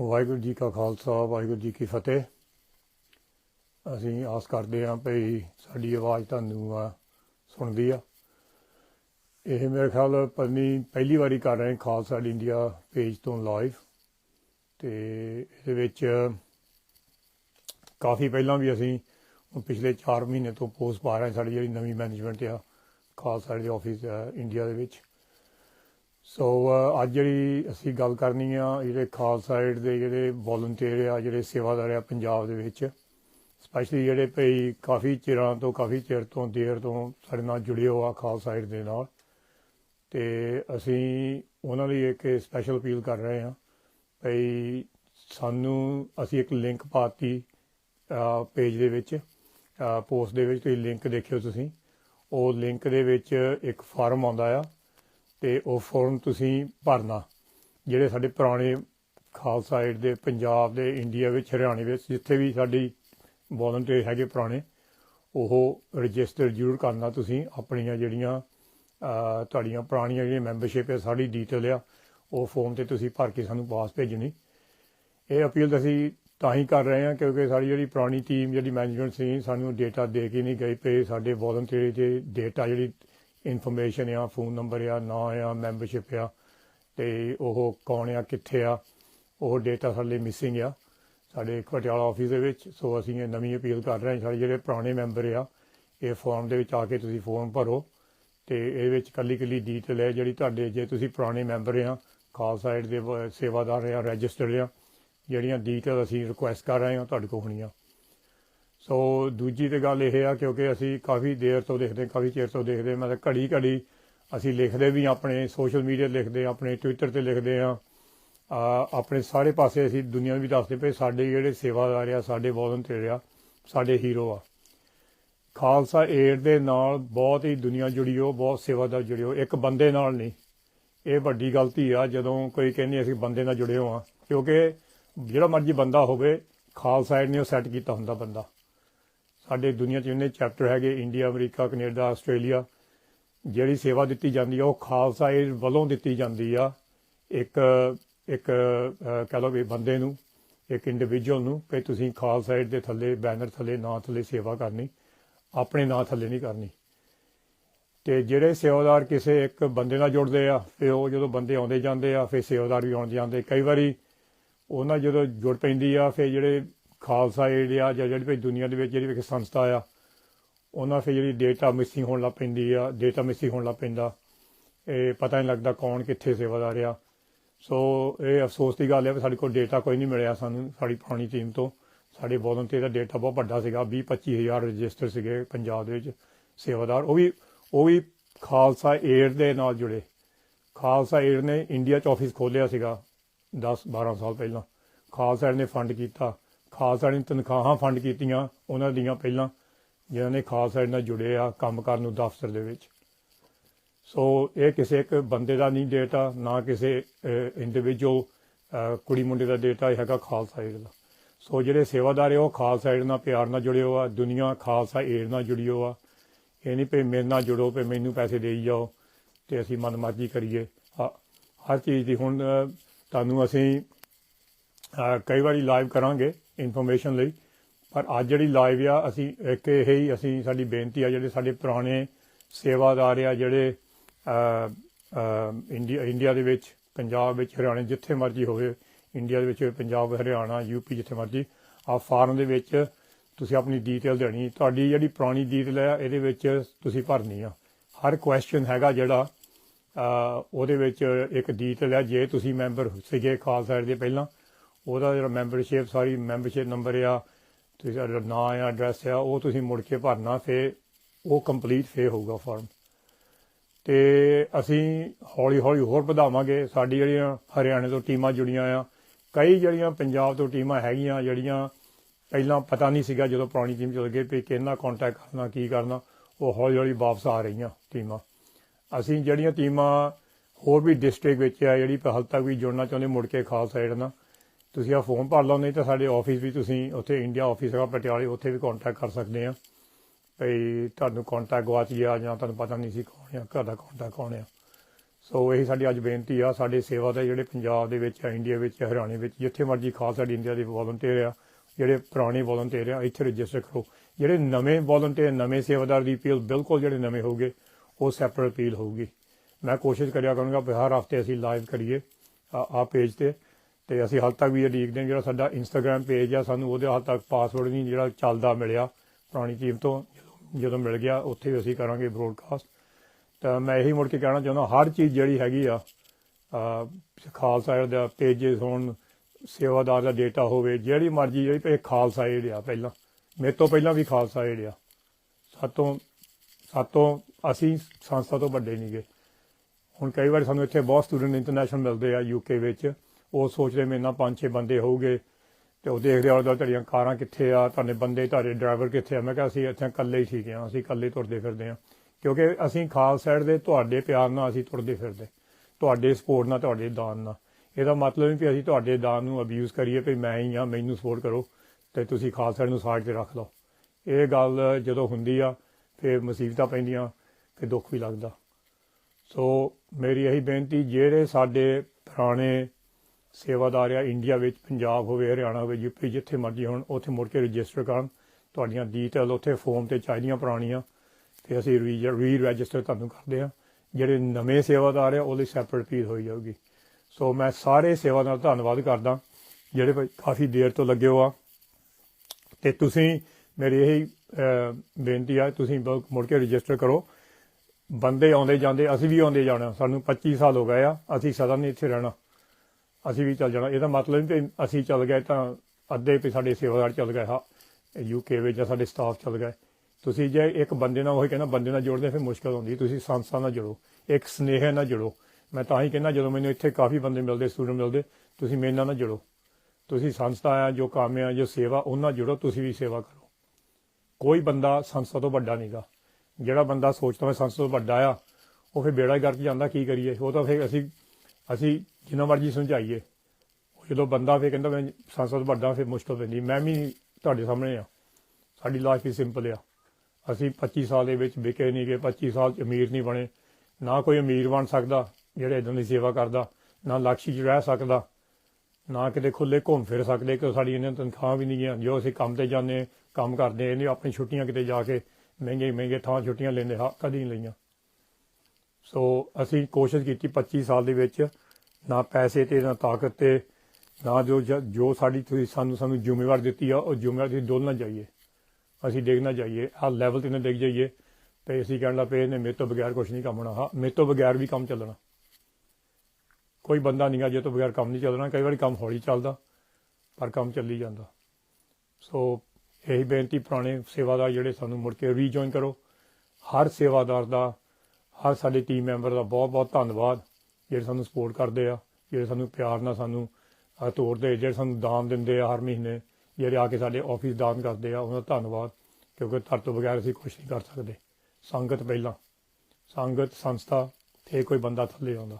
ਵਾਹਿਗੁਰੂ ਜੀ ਕਾ ਖਾਲਸਾ, ਵਾਹਿਗੁਰੂ ਜੀ ਕੀ ਫਤਿਹ। ਅਸੀਂ ਆਸ ਕਰਦੇ ਹਾਂ ਭਈ ਸਾਡੀ ਆਵਾਜ਼ ਤੁਹਾਨੂੰ ਆ ਸੁਣਦੀ ਆ। ਇਹ ਮੇਰੇ ਖਿਆਲ ਪੰਨੀ ਪਹਿਲੀ ਵਾਰੀ ਕਰ ਰਹੇ ਖਾਲਸਾ ਇੰਡੀਆ ਪੇਜ ਤੋਂ ਲਾਈਵ ਤੇ ਇਹਦੇ ਵਿੱਚ ਕਾਫੀ ਪਹਿਲਾਂ ਵੀ ਅਸੀਂ ਪਿਛਲੇ 4 ਮਹੀਨੇ ਤੋਂ ਪੋਸਟ ਪਾ ਰਹੇ ਸਾਡੀ ਜਿਹੜੀ ਨਵੀਂ ਮੈਨੇਜਮੈਂਟ ਆ ਖਾਲਸਾ ਦੇ ਆਫਿਸ ਇੰਡੀਆ ਦੇ ਵਿੱਚ। ਸੋ uh, ਅੱਜ ਜਿਹੜੀ ਅਸੀਂ ਗੱਲ ਕਰਨੀ ਆ, ਜਿਹੜੇ ਖਾਲਸਾ ਏਡ ਦੇ ਜਿਹੜੇ ਵੋਲੰਟੀਅਰ ਆ, ਜਿਹੜੇ ਸੇਵਾਦਾਰ ਆ ਪੰਜਾਬ ਦੇ ਵਿੱਚ ਸਪੈਸ਼ਲੀ ਜਿਹੜੇ ਭਈ ਕਾਫੀ ਚਿਰਾਂ ਤੋਂ, ਕਾਫੀ ਚਿਰ ਤੋਂ, ਦੇਰ ਤੋਂ ਸਾਡੇ ਨਾਲ ਜੁੜੇ ਹੋ ਆ ਖਾਲਸਾ ਏਡ ਦੇ ਨਾਲ, ਤੇ ਅਸੀਂ ਉਹਨਾਂ ਲਈ ਇੱਕ ਸਪੈਸ਼ਲ ਅਪੀਲ ਕਰ ਰਹੇ ਹਾਂ ਭਈ ਸਾਨੂੰ, ਅਸੀਂ ਇੱਕ ਲਿੰਕ ਪਾਤੀ ਪੇਜ ਦੇ ਵਿੱਚ ਪੋਸਟ ਦੇ ਵਿੱਚ, ਤੁਸੀਂ ਲਿੰਕ ਦੇਖਿਓ ਤੁਸੀਂ, ਉਹ ਲਿੰਕ ਦੇ ਵਿੱਚ ਇੱਕ ਫਾਰਮ ਆਉਂਦਾ ਆ ਤੇ ਉਹ ਫਾਰਮ ਤੁਸੀਂ ਭਰਨਾ। ਜਿਹੜੇ ਸਾਡੇ ਪੁਰਾਣੇ ਖਾਲਸਾ ਏਡ ਦੇ, ਪੰਜਾਬ ਦੇ ਇੰਡੀਆ ਵਿੱਚ, ਹਰਿਆਣੇ ਵਿੱਚ, ਜਿੱਥੇ ਵੀ ਸਾਡੀ ਵੋਲੰਟੀਅਰ ਹੈਗੇ ਪੁਰਾਣੇ, ਉਹ ਰਜਿਸਟਰ ਜ਼ਰੂਰ ਕਰਨਾ। ਤੁਸੀਂ ਆਪਣੀਆਂ ਜਿਹੜੀਆਂ ਤੁਹਾਡੀਆਂ ਪੁਰਾਣੀਆਂ ਜਿਹੜੀਆਂ ਮੈਂਬਰਸ਼ਿਪ ਹੈ ਸਾਡੀ ਡੀਟੇਲ ਆ, ਉਹ ਫਾਰਮ ਤੇ ਤੁਸੀਂ ਭਰ ਕੇ ਸਾਨੂੰ ਪਾਸ ਭੇਜਣੀ। ਇਹ ਅਪੀਲ ਅਸੀਂ ਤਾਂ ਹੀ ਕਰ ਰਹੇ ਹਾਂ, ਕਿਉਂਕਿ ਸਾਡੀ ਜਿਹੜੀ ਪੁਰਾਣੀ ਟੀਮ ਜਿਹੜੀ ਮੈਨੇਜਮੈਂਟ ਸੀ, ਸਾਨੂੰ ਡੇਟਾ ਦੇ ਕੇ ਨਹੀਂ ਗਈ ਪਏ। ਸਾਡੇ ਵੋਲੰਟੀਅਰ ਦੇ ਡੇਟਾ ਜਿਹੜੀ ਇਨਫੋਰਮੇਸ਼ਨ ਆ ਫੋਨ ਨੰਬਰ ਆ, ਨਾਂ ਆ ਮੈਂਬਰਸ਼ਿਪ ਆ, ਤੇ ਉਹ ਕੌਣ ਆ, ਕਿੱਥੇ ਆ, ਉਹ ਡੇਟਾ ਸਾਡੇ ਲਈ ਮਿਸਿੰਗ ਆ, ਸਾਡੇ ਪਟਿਆਲਾ ਆਫਿਸ ਦੇ ਵਿੱਚ। ਸੋ ਅਸੀਂ ਇਹ ਨਵੀਂ ਅਪੀਲ ਕਰ ਰਹੇ ਹਾਂ, ਸਾਡੇ ਜਿਹੜੇ ਪੁਰਾਣੇ ਮੈਂਬਰ ਆ, ਇਹ ਫਾਰਮ ਦੇ ਵਿੱਚ ਆ ਕੇ ਤੁਸੀਂ ਫਾਰਮ ਭਰੋ, ਤੇ ਇਹਦੇ ਵਿੱਚ ਕੱਲੀ ਕੱਲੀ ਡਿਟੇਲ ਹੈ ਜਿਹੜੀ ਤੁਹਾਡੇ, ਜੇ ਤੁਸੀਂ ਪੁਰਾਣੇ ਮੈਂਬਰ ਆ ਖਾਲਸਾ ਏਡ ਦੇ ਸੇਵਾਦਾਰ ਆ ਰਜਿਸਟਰਡ ਆ, ਜਿਹੜੀਆਂ ਡਿਟੇਲ ਅਸੀਂ ਰਿਕੁਐਸਟ ਕਰ ਰਹੇ ਹਾਂ ਤੁਹਾਡੇ ਕੋਲ ਹੋਣੀਆਂ। ਸੋ ਦੂਜੀ ਤੇ ਗੱਲ ਇਹ ਆ ਕਿਉਂਕਿ ਅਸੀਂ ਕਾਫੀ ਦੇਰ ਤੋਂ ਦੇਖਦੇ, ਕਾਫੀ ਚਿਰ ਤੋਂ ਦੇਖਦੇ, ਮੈਂ ਤਾਂ ਘੜੀ ਘੜੀ ਅਸੀਂ ਲਿਖਦੇ ਵੀ ਆਪਣੇ ਸੋਸ਼ਲ ਮੀਡੀਆ ਲਿਖਦੇ ਆਪਣੇ ਟਵਿੱਟਰ ਤੇ ਲਿਖਦੇ ਆ, ਆਪਣੇ ਸਾਰੇ ਪਾਸੇ ਅਸੀਂ ਦੁਨੀਆ ਨੂੰ ਵੀ ਦੱਸਦੇ ਪਏ, ਸਾਡੇ ਜਿਹੜੇ ਸੇਵਾਦਾਰ ਆ, ਸਾਡੇ ਵੋਲੰਟੀਅਰ ਆ, ਸਾਡੇ ਹੀਰੋ ਆ। ਖਾਲਸਾ ਏਡ ਦੇ ਨਾਲ ਬਹੁਤ ਹੀ ਦੁਨੀਆ ਜੁੜੀ ਹੋ ਬਹੁਤ ਸੇਵਾਦਾਰ ਜੁੜੇ ਹੋ ਇੱਕ ਬੰਦੇ ਨਾਲ ਨਹੀਂ। ਇਹ ਵੱਡੀ ਗਲਤੀ ਆ, ਜਦੋਂ ਕੋਈ ਕਹਿੰਦੀ ਅਸੀਂ ਬੰਦੇ ਨਾਲ ਜੁੜੇ ਹੋ ਆ ਕਿਉਂਕਿ ਜਿਹੜਾ ਮਰਜ਼ੀ ਬੰਦਾ ਹੋਵੇ, ਖਾਲਸਾ ਏਡ ਨੇ ਉਹ ਸੈੱਟ ਕੀਤਾ ਹੁੰਦਾ ਬੰਦਾ। ਸਾਡੇ ਦੁਨੀਆ 'ਚ ਇੰਨੇ ਚੈਪਟਰ ਹੈਗੇ ਇੰਡੀਆ ਅਮਰੀਕਾ ਕੈਨੇਡਾ ਆਸਟ੍ਰੇਲੀਆ ਜਿਹੜੀ ਸੇਵਾ ਦਿੱਤੀ ਜਾਂਦੀ ਆ ਉਹ ਖਾਲਸਾ ਏਡ ਵੱਲੋਂ ਦਿੱਤੀ ਜਾਂਦੀ ਆ। ਇੱਕ ਇੱਕ ਅਹ, ਕਹਿ ਲਓ ਵੀ ਬੰਦੇ ਨੂੰ ਇੱਕ ਇੰਡੀਵਿਜੂਅਲ ਨੂੰ ਕਿ ਤੁਸੀਂ ਖਾਲਸਾ ਏਡ ਦੇ ਥੱਲੇ ਬੈਨਰ ਥੱਲੇ ਨਾਂ ਥੱਲੇ ਸੇਵਾ ਕਰਨੀ ਆਪਣੇ ਨਾਂ ਥੱਲੇ ਨਹੀਂ ਕਰਨੀ। ਤੇ ਜਿਹੜੇ ਸੇਵਾਦਾਰ ਕਿਸੇ ਇੱਕ ਬੰਦੇ ਨਾਲ ਜੁੜਦੇ ਆ ਫਿਰ ਉਹ ਜਦੋਂ ਬੰਦੇ ਆਉਂਦੇ ਜਾਂਦੇ ਆ ਫਿਰ ਸੇਵਾਦਾਰ ਵੀ ਆਉਂਦੇ ਜਾਂਦੇ। ਕਈ ਵਾਰੀ ਉਹਨਾਂ ਜਦੋਂ ਜੁੜ ਪੈਂਦੀ ਆ ਫਿਰ ਜਿਹੜੇ ਖਾਲਸਾ ਏਡ ਆ ਜਾਂ ਜਿਹੜੀ ਵੀ ਦੁਨੀਆ ਦੇ ਵਿੱਚ ਜਿਹੜੀ ਵੀ ਸੰਸਥਾ ਆ, ਉਹਨਾਂ 'ਤੇ ਜਿਹੜੀ ਡੇਟਾ ਮਿਸਿੰਗ ਹੋਣ ਲੱਗ ਪੈਂਦੀ ਆ ਡੇਟਾ ਮਿਸਿੰਗ ਹੋਣ ਲੱਗ ਪੈਂਦਾ। ਇਹ ਪਤਾ ਨਹੀਂ ਲੱਗਦਾ ਕੌਣ ਕਿੱਥੇ ਸੇਵਾਦਾਰ ਆ। ਸੋ ਇਹ ਅਫਸੋਸ ਦੀ ਗੱਲ ਹੈ ਕਿ ਸਾਡੇ ਕੋਲ ਡੇਟਾ ਕੋਈ ਨਹੀਂ ਮਿਲਿਆ ਸਾਨੂੰ, ਸਾਡੀ ਪੁਰਾਣੀ ਟੀਮ ਤੋਂ। ਸਾਡੇ ਵੋਲੰਟੀਅਰ ਦਾ ਡੇਟਾ ਬਹੁਤ ਵੱਡਾ ਸੀਗਾ 20 25000 ਰਜਿਸਟਰ ਸੀਗੇ ਪੰਜਾਬ ਦੇ ਵਿੱਚ ਸੇਵਾਦਾਰ। ਉਹ ਵੀ ਉਹ ਵੀ ਖਾਲਸਾ ਏਡ ਦੇ ਨਾਲ ਜੁੜੇ। ਖਾਲਸਾ ਏਡ ਨੇ ਇੰਡੀਆ 'ਚ ਆਫਿਸ ਖੋਲ੍ਹਿਆ ਸੀਗਾ 10 12 ਸਾਲ ਪਹਿਲਾਂ। ਖਾਲਸਾ ਏਡ ਨੇ ਫੰਡ ਕੀਤਾ। ਖਾਲਸਾ ਨੇ ਤਨਖਾਹਾਂ ਫੰਡ ਕੀਤੀਆਂ ਉਹਨਾਂ ਦੀਆਂ ਪਹਿਲਾਂ, ਜਿਨ੍ਹਾਂ ਨੇ ਖਾਲਸਾ ਨਾਲ ਜੁੜੇ ਆ ਕੰਮ ਕਰਨ ਨੂੰ ਦਫ਼ਤਰ ਦੇ ਵਿੱਚ। ਸੋ ਇਹ ਕਿਸੇ ਇੱਕ ਬੰਦੇ ਦਾ ਨਹੀਂ ਡੇਟਾ ਨਾ ਕਿਸੇ ਇੰਡੀਵਿਜੂਅਲ ਕੁੜੀ ਮੁੰਡੇ ਦਾ ਡੇਟਾ ਹੈਗਾ ਖਾਲਸਾ ਏਡ ਦਾ। ਸੋ ਜਿਹੜੇ ਸੇਵਾਦਾਰ ਆ ਉਹ ਖਾਲਸਾ ਏਡ ਨਾਲ ਪਿਆਰ ਨਾਲ ਜੁੜੇ ਹੋ ਆ ਦੁਨੀਆ ਖਾਲਸਾ ਏਡ ਨਾਲ ਜੁੜੀ ਹੋ ਆ ਇਹ ਨਹੀਂ ਪਈ ਮੇਰੇ ਨਾਲ ਜੁੜੋ ਪਈ ਮੈਨੂੰ ਪੈਸੇ ਦੇਈ ਜਾਓ ਤੇ ਅਸੀਂ ਮਨਮਰਜ਼ੀ ਕਰੀਏ। ਹ- ਹਰ ਚੀਜ਼ ਦੀ ਹੁਣ ਤੁਹਾਨੂੰ ਅਸੀਂ ਕਈ ਵਾਰੀ ਲਾਈਵ ਕਰਾਂਗੇ। ਇਨਫੋਰਮੇਸ਼ਨ ਲਈ। ਪਰ ਅੱਜ ਜਿਹੜੀ ਲਾਈਵ ਆ ਅਸੀਂ ਇੱਕ ਇਹ ਹੀ ਅਸੀਂ ਸਾਡੀ ਬੇਨਤੀ ਆ ਜਿਹੜੇ ਸਾਡੇ ਪੁਰਾਣੇ ਸੇਵਾਦਾਰ ਆ ਜਿਹੜੇ ਅ, ਇੰਡੀਆ ਇੰਡੀਆ ਦੇ ਵਿੱਚ ਪੰਜਾਬ ਵਿੱਚ ਹਰਿਆਣਾ ਜਿੱਥੇ ਮਰਜ਼ੀ ਹੋਵੇ ਇੰਡੀਆ ਦੇ ਵਿੱਚ ਪੰਜਾਬ ਹਰਿਆਣਾ ਯੂਪੀ ਜਿੱਥੇ ਮਰਜ਼ੀ ਆ ਫਾਰਮ ਦੇ ਵਿੱਚ ਤੁਸੀਂ ਆਪਣੀ ਡੀਟੇਲ ਦੇਣੀ। ਤੁਹਾਡੀ ਜਿਹੜੀ ਪੁਰਾਣੀ ਡਿਟੇਲ ਹੈ ਇਹਦੇ ਵਿੱਚ ਤੁਸੀਂ ਭਰਨੀ ਆ। ਹਰ ਕੁਐਸਚਨ ਹੈਗਾ ਜਿਹੜਾ ਉਹਦੇ ਵਿੱਚ ਇੱਕ ਡਿਟੇਲ ਹੈ ਜੇ ਤੁਸੀਂ ਮੈਂਬਰ ਸੀਗੇ ਖਾਲਸਾ ਏਡ ਦੇ ਪਹਿਲਾਂ ਉਹਦਾ ਜਿਹੜਾ ਮੈਂਬਰਸ਼ਿਪ ਸਾਰੀ ਮੈਂਬਰਸ਼ਿਪ ਨੰਬਰ ਆ ਤੁਸੀਂ ਸਾਡਾ ਨਾਂ ਆ ਐਡਰੈਸ ਆ, ਉਹ ਤੁਸੀਂ ਮੁੜ ਕੇ ਭਰਨਾ ਫੇ ਉਹ ਕੰਪਲੀਟ ਫੇ ਹੋਊਗਾ ਫਾਰਮ ਤੇ ਅਸੀਂ ਹੌਲੀ ਹੌਲੀ ਹੋਰ ਵਧਾਵਾਂਗੇ। ਸਾਡੀ ਜਿਹੜੀਆਂ ਹਰਿਆਣੇ ਤੋਂ ਟੀਮਾਂ ਜੁੜੀਆਂ ਆ, ਕਈ ਜਿਹੜੀਆਂ ਪੰਜਾਬ ਤੋਂ ਟੀਮਾਂ ਹੈਗੀਆਂ, ਜਿਹੜੀਆਂ ਪਹਿਲਾਂ ਪਤਾ ਨਹੀਂ ਸੀਗਾ ਜਦੋਂ ਪੁਰਾਣੀ ਟੀਮ ਚਲ ਗਏ ਵੀ ਕਿਹਨਾਂ ਕੰਟੈਕਟ ਕਰਨਾ, ਕੀ ਕਰਨਾ, ਉਹ ਹੌਲੀ ਹੌਲੀ ਵਾਪਸ ਆ ਰਹੀਆਂ ਟੀਮਾਂ। ਅਸੀਂ ਜਿਹੜੀਆਂ ਟੀਮਾਂ ਹੋਰ ਵੀ ਡਿਸਟ੍ਰਿਕਟ ਵਿੱਚ ਆ, ਜਿਹੜੀ ਹਾਲ ਤੱਕ ਵੀ ਜੁੜਨਾ ਚਾਹੁੰਦੇ, ਮੁੜ ਕੇ ਖਾਸ ਸਾਈਡ ਨਾਲ ਤੁਸੀਂ ਆ ਫੋਨ ਭਰ ਲਓ, ਨਹੀਂ ਤਾਂ ਸਾਡੇ ਆਫਿਸ ਵੀ ਤੁਸੀਂ ਉੱਥੇ ਇੰਡੀਆ ਆਫਿਸ ਹੈਗਾ, ਪਟਿਆਲੇ, ਉੱਥੇ ਵੀ ਕੰਟੈਕਟ ਕਰ ਸਕਦੇ ਆ। ਭਈ ਤੁਹਾਨੂੰ ਕੰਟੈਕਟ ਗਵਾਚ ਗਿਆ ਜਾਂ ਤੁਹਾਨੂੰ ਪਤਾ ਨਹੀਂ ਸੀ ਕੌਣ ਆ, ਘਰ ਦਾ ਕੰਟੈਕਟ ਕੌਣ ਆ। ਸੋ ਇਹੀ ਸਾਡੀ ਅੱਜ ਬੇਨਤੀ ਆ, ਸਾਡੇ ਸੇਵਾ ਦੇ ਜਿਹੜੇ ਪੰਜਾਬ ਦੇ ਵਿੱਚ ਇੰਡੀਆ ਵਿੱਚ ਹਰਿਆਣੇ ਵਿੱਚ, ਜਿੱਥੇ ਮਰਜ਼ੀ ਖਾਸ ਸਾਡੀ ਇੰਡੀਆ ਦੇ ਵੋਲੰਟੀਅਰ ਆ, ਜਿਹੜੇ ਪੁਰਾਣੇ ਵੋਲੰਟੀਅਰ ਆ, ਇੱਥੇ ਰਜਿਸਟਰ ਕਰੋ। ਜਿਹੜੇ ਨਵੇਂ ਵੋਲੰਟੀਅਰ ਨਵੇਂ ਸੇਵਾਦਾਰ ਦੀ ਅਪੀਲ ਬਿਲਕੁਲ ਜਿਹੜੇ ਨਵੇਂ ਹੋਗੇ ਉਹ ਸੈਪਰੇਟ ਅਪੀਲ ਹੋਊਗੀ। ਮੈਂ ਕੋਸ਼ਿਸ਼ ਕਰਿਆ ਕਰੂੰਗਾ ਵੀ ਹਰ ਹਫ਼ਤੇ ਅਸੀਂ ਲਾਈਵ ਕਰੀਏ ਆ ਪੇਜ ਤੇ। ਤੇ ਅਸੀਂ ਹਾਲ ਤੱਕ ਵੀ ਉਡੀਕਦੇ ਹਾਂ ਜਿਹੜਾ ਸਾਡਾ ਇੰਸਟਾਗ੍ਰam ਪੇਜ ਆ, ਸਾਨੂੰ ਉਹਦੇ ਹਾਲ ਤੱਕ ਪਾਸਵਰਡ ਨਹੀਂ ਜਿਹੜਾ ਚੱਲਦਾ ਮਿਲਿਆ ਪੁਰਾਣੀ ਟੀਮ ਤੋਂ, ਜਦੋਂ- ਮਿਲ ਗਿਆ, ਉੱਥੇ ਵੀ ਅਸੀਂ ਕਰਾਂਗੇ ਬ੍ਰੋਡਕਾਸਟ ਤਾਂ ਮੈਂ ਇਹੀ ਮੁੜ ਕੇ ਕਹਿਣਾ ਚਾਹੁੰਦਾ, ਹਰ ਚੀਜ਼ ਜਿਹੜੀ ਹੈਗੀ ਆ ਖਾਲਸਾ ਏਡ ਦਾ ਪੇਜਸ ਹੋਣ, ਸੇਵਾਦਾਰ ਦਾ ਡੇਟਾ ਹੋਵੇ, ਜਿਹੜੀ ਮਰਜ਼ੀ, ਜਿਹੜੀ ਪੇ ਖਾਲਸਾ ਏਡ ਆ ਪਹਿਲਾਂ। ਮੇਰੇ ਤੋਂ ਪਹਿਲਾਂ ਵੀ ਖਾਲਸਾ ਏਡ ਆ ਸਾਤੋਂ ਸਾਤੋਂ ਅਸੀਂ ਸੰਸਥਾ ਤੋਂ ਵੱਡੇ ਨਹੀਂਗੇ ਹੁਣ ਕਈ ਵਾਰ ਸਾਨੂੰ ਇੱਥੇ ਬਹੁਤ ਸਟੂਡੈਂਟ ਇੰਟਰਨੈਸ਼ਨਲ ਮਿਲਦੇ ਆ ਯੂਕੇ ਵਿੱਚ। ਉਹ ਸੋਚਦੇ ਮੇਰੇ ਨਾਲ ਪੰਜ ਛੇ ਬੰਦੇ ਹੋਊਗੇ ਤੇ ਉਹ ਦੇਖਦੇ ਆ ਤੁਹਾਡੀਆਂ ਕਾਰਾਂ ਕਿੱਥੇ ਆ, ਤੁਹਾਡੇ ਬੰਦੇ, ਤੁਹਾਡੇ ਡਰਾਈਵਰ ਕਿੱਥੇ ਆ। ਮੈਂ ਕਿਹਾ ਅਸੀਂ ਇੱਥੇ ਇਕੱਲੇ ਹੀ ਠੀਕ ਆ ਅਸੀਂ ਇਕੱਲੇ ਤੁਰਦੇ ਫਿਰਦੇ ਆ ਕਿਉਂਕਿ ਅਸੀਂ ਖਾਸ ਸਾਈਡ ਦੇ ਤੁਹਾਡੇ ਪਿਆਰ ਨਾਲ ਅਸੀਂ ਤੁਰਦੇ ਫਿਰਦੇ, ਤੁਹਾਡੇ ਸਪੋਰਟ ਨਾਲ, ਤੁਹਾਡੇ ਦਾਨ ਨਾਲ। ਇਹਦਾ ਮਤਲਬ ਨਹੀਂ ਕਿ ਅਸੀਂ ਤੁਹਾਡੇ ਦਾਨ ਨੂੰ ਅਬਿਊਜ਼ ਕਰੀਏ, ਵੀ ਮੈਂ ਹੀ ਆ ਮੈਨੂੰ ਸਪੋਰਟ ਕਰੋ ਤੇ ਤੁਸੀਂ ਖਾਸ ਸਾਈਡ ਨੂੰ ਸਾਈਡ ਤੇ ਰੱਖ ਲਓ। ਇਹ ਗੱਲ ਜਦੋਂ ਹੁੰਦੀ ਆ, ਫਿਰ ਮੁਸੀਬਤਾਂ ਪੈਂਦੀਆਂ, ਫਿਰ ਦੁੱਖ ਵੀ ਲੱਗਦਾ। ਸੋ ਮੇਰੀ ਇਹੀ ਬੇਨਤੀ, ਜਿਹੜੇ ਸਾਡੇ ਪੁਰਾਣੇ ਸੇਵਾਦਾਰ ਆ ਇੰਡੀਆ ਵਿੱਚ, ਪੰਜਾਬ ਹੋਵੇ, ਹਰਿਆਣਾ ਹੋਵੇ ਯੂਪੀ ਜਿੱਥੇ ਮਰਜ਼ੀ ਹੋਣ, ਉੱਥੇ ਮੁੜ ਕੇ ਰਜਿਸਟਰ ਕਰਨ। ਤੁਹਾਡੀਆਂ ਡੀਟੇਲ ਉੱਥੇ ਫਾਰਮ ਤੇ ਚਾਹੀਦੀਆਂ ਪੁਰਾਣੀਆਂ, ਤੇ ਅਸੀਂ ਰੀ ਰਜਿਸਟਰ ਤੁਹਾਨੂੰ ਕਰਦੇ ਆ ਜਿਹੜੇ ਨਵੇਂ ਸੇਵਾਦਾਰ ਆ, ਉਹਦੀ ਸੈਪਰੇਟ ਫੀਸ ਹੋਈ ਜਾਊਗੀ। ਸੋ ਮੈਂ ਸਾਰੇ ਸੇਵਾਦਾਰ ਦਾ ਧੰਨਵਾਦ ਕਰਦਾ, ਜਿਹੜੇ ਕਾਫੀ ਦੇਰ ਤੋਂ ਲੱਗੇ ਹੋ ਆ। ਤੇ ਤੁਸੀਂ, ਮੇਰੀ ਇਹੀ ਬੇਨਤੀ ਆ, ਤੁਸੀਂ ਬ- ਮੁੜ ਕੇ ਰਜਿਸਟਰ ਕਰੋ। ਬੰਦੇ ਆਉਂਦੇ ਜਾਂਦੇ, ਅਸੀਂ ਵੀ ਆਉਂਦੇ ਜਾਣਾ, ਸਾਨੂੰ 25 ਸਾਲ ਹੋ ਗਏ ਆ, ਅਸੀਂ ਸਦਾ ਨਹੀਂ ਇੱਥੇ ਰਹਿਣਾ। ਅਸੀਂ ਵੀ ਚੱਲ ਜਾਣਾ। ਇਹਦਾ ਮਤਲਬ ਨਹੀਂ ਕਿ ਅਸੀਂ ਚੱਲ ਗਏ ਤਾਂ ਅੱਧੇ ਵੀ ਸਾਡੇ ਸੇਵਾਦਾਰ ਚੱਲ ਗਏ, ਹਾਂ ਯੂਕੇ ਵਿੱਚ ਜਾਂ ਸਾਡੇ ਸਟਾਫ ਚੱਲ ਗਏ। ਤੁਸੀਂ ਜੇ ਇੱਕ ਬੰਦੇ ਨਾਲ ਉਹੀ ਕਹਿੰਦਾ ਬੰਦੇ ਨਾਲ ਜੋੜਦੇ ਫਿਰ ਮੁਸ਼ਕਲ ਹੁੰਦੀ। ਤੁਸੀਂ ਸੰਸਥਾ ਨਾਲ ਜੁੜੋ, ਇੱਕ ਸਨੇਹ ਨਾਲ ਜੁੜੋ। ਮੈਂ ਤਾਂ ਹੀ ਕਹਿੰਦਾ ਜਦੋਂ ਮੈਨੂੰ ਇੱਥੇ ਕਾਫੀ ਬੰਦੇ ਮਿਲਦੇ ਸਟੂਡੈਂਟ ਮਿਲਦੇ, ਤੁਸੀਂ ਮੇਰੇ ਨਾਲ ਨਾ ਜੁੜੋ। ਤੁਸੀਂ ਸੰਸਥਾ ਆ, ਜੋ ਕੰਮ ਆ, ਜੋ ਸੇਵਾ, ਉਹਨਾਂ ਨਾਲ ਜੁੜੋ, ਤੁਸੀਂ ਵੀ ਸੇਵਾ ਕਰੋ। ਕੋਈ ਬੰਦਾ ਸੰਸਥਾ ਤੋਂ ਵੱਡਾ ਨਹੀਂਗਾ ਜਿਹੜਾ ਬੰਦਾ ਸੋਚਦਾ ਮੈਂ ਸੰਸਥਾ ਤੋਂ ਵੱਡਾ ਆ, ਉਹ ਫਿਰ ਬੇੜਾ ਗਰਕ ਜਾਂਦਾ, ਕੀ ਕਰੀਏ? ਉਹ ਤਾਂ ਫਿਰ ਅਸੀਂ ਅਸੀਂ ਜਿੰਨਾ ਮਰਜ਼ੀ ਸਮਝਾਈਏ। ਉਹ ਜਦੋਂ ਬੰਦਾ ਫਿਰ ਕਹਿੰਦਾ ਮੈਂ ਸੰਸਦ ਵੱਡਾ, ਫਿਰ ਮੁਸ਼ਕਲ ਪੈਂਦੀ। ਮੈਂ ਵੀ ਤੁਹਾਡੇ ਸਾਹਮਣੇ ਆ। ਸਾਡੀ ਲਾਈਫ ਹੀ ਸਿੰਪਲ ਆ। ਅਸੀਂ 25 ਸਾਲ ਦੇ ਵਿੱਚ ਵਿਕੇ ਨਹੀਂ ਗਏ 25 ਸਾਲ ਚ ਅਮੀਰ ਨਹੀਂ ਬਣੇ। ਨਾ ਕੋਈ ਅਮੀਰ ਬਣ ਸਕਦਾ, ਜਿਹੜੇ ਇਦਾਂ ਦੀ ਸੇਵਾ ਕਰਦਾ। ਨਾ ਲਕਸ਼ੀ 'ਚ ਰਹਿ ਸਕਦਾ। ਨਾ ਕਿਤੇ ਖੁੱਲੇ ਘੁੰਮ ਫਿਰ ਸਕਦੇ ਕਿ ਸਾਡੀ ਇਹਨਾਂ ਤਨਖਾਹ ਵੀ ਨਹੀਂ ਗਿਆ ਜੋ ਅਸੀਂ ਕੰਮ ਤੇ ਜਾਂਦੇ ਕੰਮ ਕਰਦੇ ਇਹਨੇ ਆਪਣੀ ਛੁੱਟੀਆਂ ਕਿਤੇ ਜਾ ਕੇ ਮਹਿੰਗੇ ਮਹਿੰਗੇ ਥਾਂ ਛੁੱਟੀਆਂ ਲੈਂਦੇ ਹਾਂ, ਕਦੀ ਨਹੀਂ ਲਈਆਂ। ਸੋ ਅਸੀਂ ਕੋਸ਼ਿਸ਼ ਕੀਤੀ 25 ਸਾਲ ਦੇ ਵਿੱਚ ਨਾ ਪੈਸੇ ਤੇ, ਨਾ ਤਾਕਤ ਤੇ, ਨਾ ਜੋ ਜੋ ਸਾਡੀ ਤੁਸੀਂ ਸਾਨੂੰ ਸਾਨੂੰ ਜ਼ਿੰਮੇਵਾਰ ਦਿੱਤੀ ਆ, ਉਹ ਜ਼ਿੰਮੇਵਾਰ ਤੁਸੀਂ ਡੋਲਣਾ ਚਾਹੀਏ ਅਸੀਂ ਦੇਖਣਾ ਚਾਹੀਏ ਆਹ ਲੈਵਲ ਤੇ ਨਾ ਦੇਖ ਜਾਈਏ। ਤੇ ਅਸੀਂ ਕਹਿਣ ਲੱਗ ਪਏ ਨੇ ਮੇਰੇ ਤੋਂ ਬਗੈਰ ਕੁਝ ਨਹੀਂ ਕੰਮ ਹੋਣਾ। ਹਾਂ, ਮੇਰੇ ਤੋਂ ਬਗੈਰ ਵੀ ਕੰਮ ਚੱਲਣਾ। ਕੋਈ ਬੰਦਾ ਨਹੀਂਗਾ ਜੇ ਤੋਂ ਬਗੈਰ ਕੰਮ ਨਹੀਂ ਚੱਲਣਾ, ਕਈ ਵਾਰੀ ਕੰਮ ਹੌਲੀ ਚੱਲਦਾ, ਪਰ ਕੰਮ ਚੱਲੀ ਜਾਂਦਾ। ਸੋ ਇਹੀ ਬੇਨਤੀ, ਪੁਰਾਣੇ ਸੇਵਾਦਾਰ ਜਿਹੜੇ ਸਾਨੂੰ ਮੁੜ ਕੇ ਰੀਜੁਆਇਨ ਕਰੋ। ਹਰ ਸੇਵਾਦਾਰ ਦਾ, ਹਰ ਸਾਡੇ ਟੀਮ ਮੈਂਬਰ ਦਾ ਬਹੁਤ ਬਹੁਤ ਧੰਨਵਾਦ। ਜਿਹੜੇ ਸਾਨੂੰ ਸਪੋਰਟ ਕਰਦੇ ਆ ਜਿਹੜੇ ਸਾਨੂੰ ਪਿਆਰ ਨਾਲ ਸਾਨੂੰ ਅਹ, ਤੋਰਦੇ ਜਿਹੜੇ ਸਾਨੂੰ ਦਾਨ ਦਿੰਦੇ ਆ ਹਰ ਮਹੀਨੇ ਜਿਹੜੇ ਆ ਕੇ ਸਾਡੇ ਆਫਿਸ ਦਾਨ ਕਰਦੇ ਆ ਉਹਨਾਂ ਦਾ ਧੰਨਵਾਦ ਕਿਉਂਕਿ ਤੁਹਾਡੇ ਤੋਂ ਬਗੈਰ ਅਸੀਂ ਕੁਝ ਨਹੀਂ ਕਰ ਸਕਦੇ। ਸੰਗਤ ਪਹਿਲਾਂ। ਸੰਗਤ ਸੰਸਥਾ ਤੇ ਕੋਈ ਬੰਦਾ ਥੱਲੇ ਆਉਂਦਾ।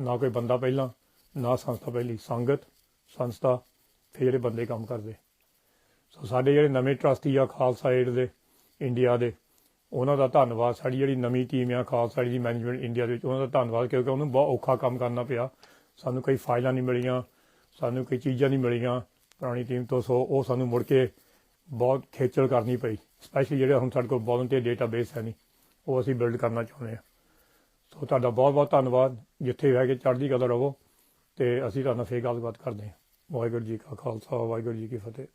ਨਾ ਕੋਈ ਬੰਦਾ ਪਹਿਲਾਂ ਨਾ ਸੰਸਥਾ ਪਹਿਲੀ। ਸੰਗਤ ਸੰਸਥਾ ਫਿਰ ਜਿਹੜੇ ਬੰਦੇ ਕੰਮ ਕਰਦੇ। ਸੋ ਸਾਡੇ ਜਿਹੜੇ ਨਵੇਂ ਟਰਸਟੀ ਆ ਖਾਲਸਾ ਏਡ ਦੇ ਇੰਡੀਆ ਦੇ ਉਹਨਾਂ ਦਾ ਧੰਨਵਾਦ। ਸਾਡੀ ਜਿਹੜੀ ਨਵੀਂ ਟੀਮ ਆ ਖਾਲਸਾ ਏਡ ਦੀ ਮੈਨੇਜਮੈਂਟ ਇੰਡੀਆ ਦੇ ਵਿੱਚ, ਉਹਨਾਂ ਦਾ ਧੰਨਵਾਦ ਕਿਉਂਕਿ ਉਹਨੂੰ ਬਹੁਤ ਔਖਾ ਕੰਮ ਕਰਨਾ ਪਿਆ। ਸਾਨੂੰ ਕਈ ਫਾਈਲਾਂ ਨਹੀਂ ਮਿਲੀਆਂ, ਸਾਨੂੰ ਕਈ ਚੀਜ਼ਾਂ ਨਹੀਂ ਮਿਲੀਆਂ। ਪੁਰਾਣੀ ਟੀਮ ਤੋਂ ਸੋ ਉਹ ਸਾਨੂੰ ਮੁੜ ਕੇ ਬਹੁਤ ਖੇਚਲ ਕਰਨੀ ਪਈ। ਸਪੈਸ਼ਲੀ ਜਿਹੜੇ ਹੁਣ ਸਾਡੇ ਕੋਲ ਵੋਲੰਟੀਅਰ ਡੇਟਾਬੇਸ ਹੈ ਨਹੀਂ, ਉਹ ਅਸੀਂ ਬਿਲਡ ਕਰਨਾ ਚਾਹੁੰਦੇ ਹਾਂ ਸੋ ਤੁਹਾਡਾ ਬਹੁਤ ਬਹੁਤ ਧੰਨਵਾਦ। ਜਿੱਥੇ ਹੈ ਕਿ ਚੜ੍ਹਦੀ ਕਲਾ ਰਹੋ ਤੇ ਅਸੀਂ ਤੁਹਾਨੂੰ ਫੇਰ ਗੱਲਬਾਤ ਕਰਦੇ ਹਾਂ। ਵਾਹਿਗੁਰੂ ਜੀ ਕਾ ਖਾਲਸਾ, ਵਾਹਿਗੁਰੂ ਜੀ ਕੀ ਫਤਿਹ।